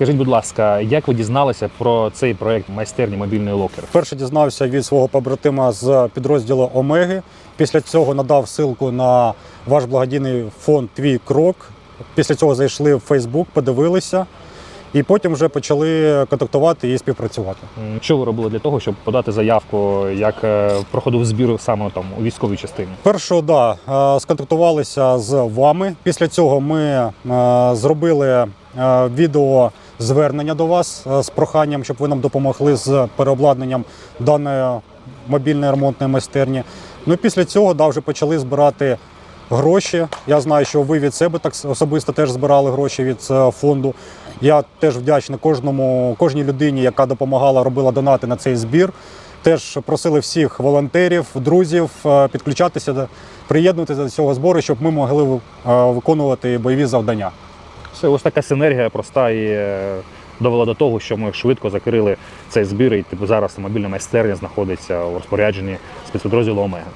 Скажіть, будь ласка, як ви дізналися про цей проект майстерні мобільний локер? Перше дізнався від свого побратима з підрозділу Омеги. Після цього надав ссылку на ваш благодійний фонд Твій крок. Після цього зайшли в Фейсбук, подивилися, і потім вже почали контактувати і співпрацювати. Що ви робили для того, щоб подати заявку, як е, проходив збір саме там у військовій частині? Першого, да, е, сконтактувалися з вами. Після цього ми е, зробили відео звернення до вас е, з проханням, щоб ви нам допомогли з переобладнанням даної мобільної ремонтної майстерні. Ну і після цього да, вже почали збирати гроші. Я знаю, що ви від себе так особисто теж збирали гроші від е, фонду. Я теж вдячний кожному, кожній людині, яка допомагала, робила донати на цей збір. Теж просили всіх волонтерів, друзів е, підключатися, приєднуватися до цього збору, щоб ми могли е, виконувати бойові завдання. Це ось така синергія проста і е, довела до того, що ми швидко закрили цей збір, і типу зараз мобільна майстерня знаходиться у розпорядженні спецпідрозділу Омега.